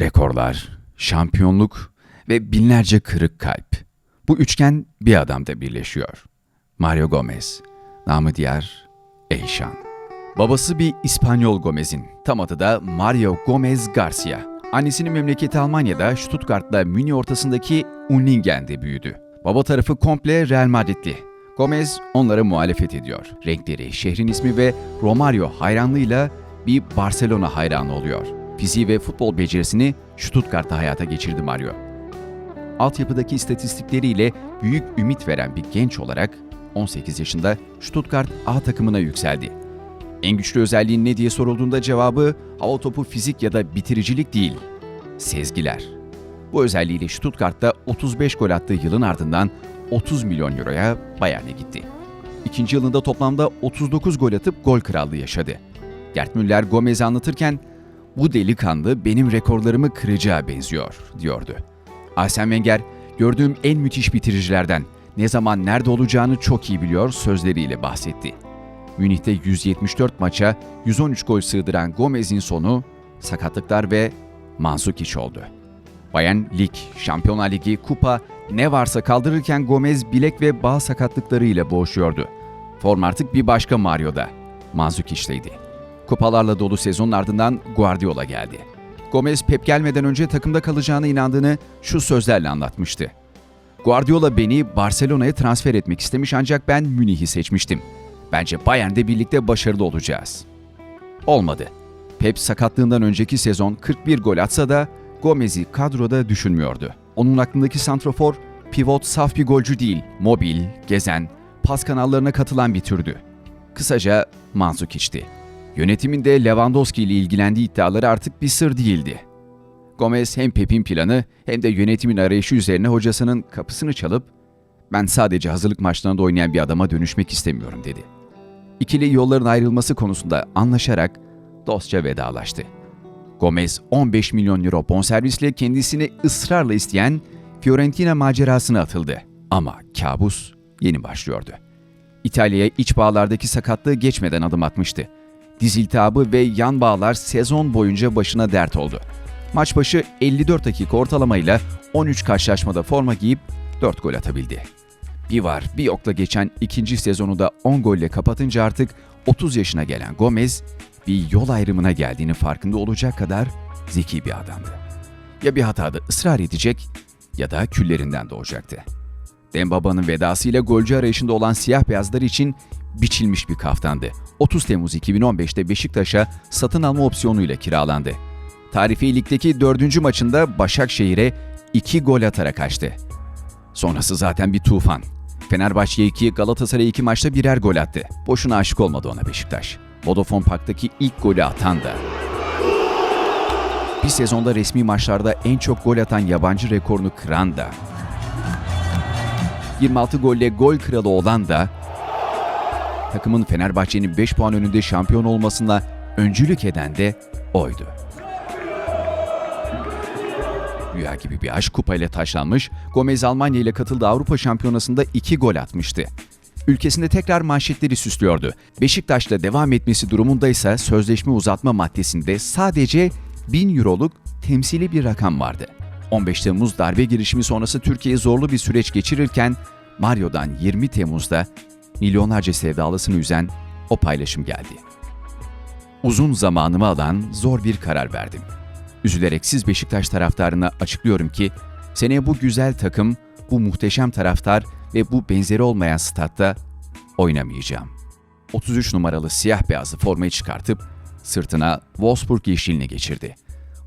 Rekorlar, şampiyonluk ve binlerce kırık kalp. Bu üçgen bir adamda birleşiyor. Mario Gomez, namı diğer Eyşan. Babası bir İspanyol Gomez'in, tam adı da Mario Gomez Garcia. Annesinin memleketi Almanya'da Stuttgart'la Münih ortasındaki Unlingen'de büyüdü. Baba tarafı komple Real Madridli. Gomez onlara muhalefet ediyor. Renkleri, şehrin ismi ve Romario hayranlığıyla bir Barcelona hayranı oluyor. Fiziği ve futbol becerisini Stuttgart'ta hayata geçirdi Mario. Altyapıdaki istatistikleriyle büyük ümit veren bir genç olarak 18 yaşında Stuttgart A takımına yükseldi. En güçlü özelliğin ne diye sorulduğunda cevabı hava topu fizik ya da bitiricilik değil, sezgiler. Bu özelliğiyle Stuttgart'ta 35 gol attığı yılın ardından 30 milyon euroya Bayern'e gitti. İkinci yılında toplamda 39 gol atıp gol krallığı yaşadı. Gerd Müller Gomez'i anlatırken bu delikanlı benim rekorlarımı kıracağı benziyor diyordu. Arsene Wenger gördüğüm en müthiş bitiricilerden ne zaman nerede olacağını çok iyi biliyor sözleriyle bahsetti. Münih'te 174 maça 113 gol sığdıran Gomez'in sonu sakatlıklar ve Manzukic oldu. Bayern Lig, Şampiyonlar Ligi, Kupa ne varsa kaldırırken Gomez bilek ve bağ sakatlıklarıyla boğuşuyordu. Form artık bir başka Mario'da. Manzukic'teydi. Kupalarla dolu sezonun ardından Guardiola geldi. Gomez Pep gelmeden önce takımda kalacağına inandığını şu sözlerle anlatmıştı. Guardiola beni Barcelona'ya transfer etmek istemiş ancak ben Münih'i seçmiştim. Bence Bayern'de birlikte başarılı olacağız. Olmadı. Pep sakatlığından önceki sezon 41 gol atsa da Gomez'i kadroda düşünmüyordu. Onun aklındaki santrofor, pivot saf bir golcü değil, mobil, gezen, pas kanallarına katılan bir türdü. Kısaca Manzukic'ti. Yönetimin de Lewandowski ile ilgilendiği iddiaları artık bir sır değildi. Gomez hem Pep'in planı hem de yönetimin arayışı üzerine hocasının kapısını çalıp ben sadece hazırlık maçlarında oynayan bir adama dönüşmek istemiyorum dedi. İkili yolların ayrılması konusunda anlaşarak dostça vedalaştı. Gomez 15 milyon euro bonservisle kendisini ısrarla isteyen Fiorentina macerasına atıldı. Ama kabus yeni başlıyordu. İtalya'ya iç bağlardaki sakatlığı geçmeden adım atmıştı. Diz iltihabı ve yan bağlar sezon boyunca başına dert oldu. Maç başı 54 dakika ortalamayla 13 karşılaşmada forma giyip 4 gol atabildi. Bir var bir yokla geçen ikinci sezonu da 10 golle kapatınca artık 30 yaşına gelen Gomez bir yol ayrımına geldiğini farkında olacak kadar zeki bir adamdı. Ya bir hatada ısrar edecek ya da küllerinden doğacaktı. Dembaba'nın vedasıyla golcü arayışında olan siyah beyazlar için biçilmiş bir kaftandı. 30 Temmuz 2015'te Beşiktaş'a satın alma opsiyonuyla kiralandı. Tarifi Lig'deki dördüncü maçında Başakşehir'e 2 gol atarak açtı. Sonrası zaten bir tufan. Fenerbahçe 2, Galatasaray 2 maçta birer gol attı. Boşuna aşık olmadı ona Beşiktaş. Vodafone Park'taki ilk golü atan da. Bir sezonda resmi maçlarda en çok gol atan yabancı rekorunu kıran da. 26 golle gol kralı olan da takımın Fenerbahçe'nin 5 puan önünde şampiyon olmasına öncülük eden de oydu. Rüya gibi bir aşk kupayla taşlanmış, Gomez Almanya ile katıldığı Avrupa Şampiyonası'nda 2 gol atmıştı. Ülkesinde tekrar manşetleri süslüyordu. Beşiktaş'la devam etmesi durumunda ise sözleşme uzatma maddesinde sadece 1000 euroluk temsili bir rakam vardı. 15 Temmuz darbe girişimi sonrası Türkiye zorlu bir süreç geçirirken Mario'dan 20 Temmuz'da milyonlarca sevdalısını üzen o paylaşım geldi. Uzun zamanımı alan zor bir karar verdim. Üzülerek siz Beşiktaş taraftarına açıklıyorum ki seneye bu güzel takım, bu muhteşem taraftar ve bu benzeri olmayan statta oynamayacağım. 33 numaralı siyah beyazlı formayı çıkartıp sırtına Wolfsburg yeşilini geçirdi.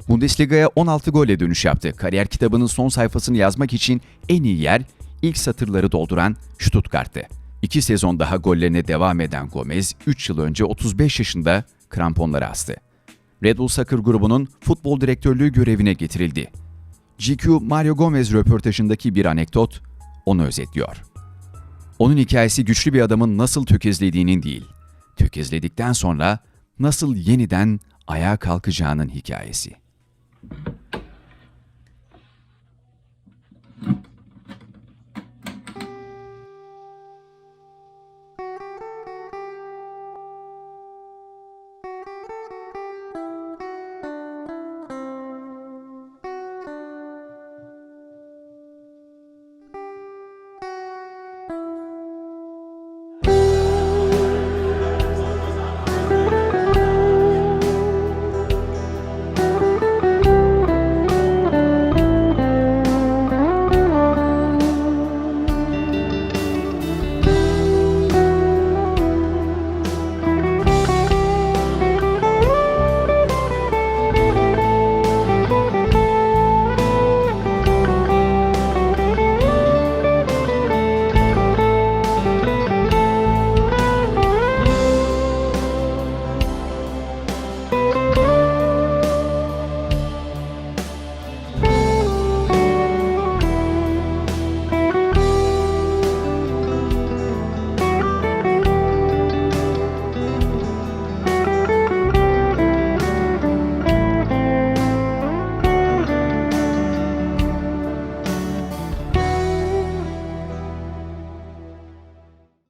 Bundesliga'ya 16 golle dönüş yaptı. Kariyer kitabının son sayfasını yazmak için en iyi yer ilk satırları dolduran Stuttgart'tı. İki sezon daha gollerine devam eden Gomez, 3 yıl önce 35 yaşında kramponları astı. Red Bull Soccer grubunun futbol direktörlüğü görevine getirildi. GQ Mario Gomez röportajındaki bir anekdot onu özetliyor. Onun hikayesi güçlü bir adamın nasıl tökezlediğinin değil, tökezledikten sonra nasıl yeniden ayağa kalkacağının hikayesi.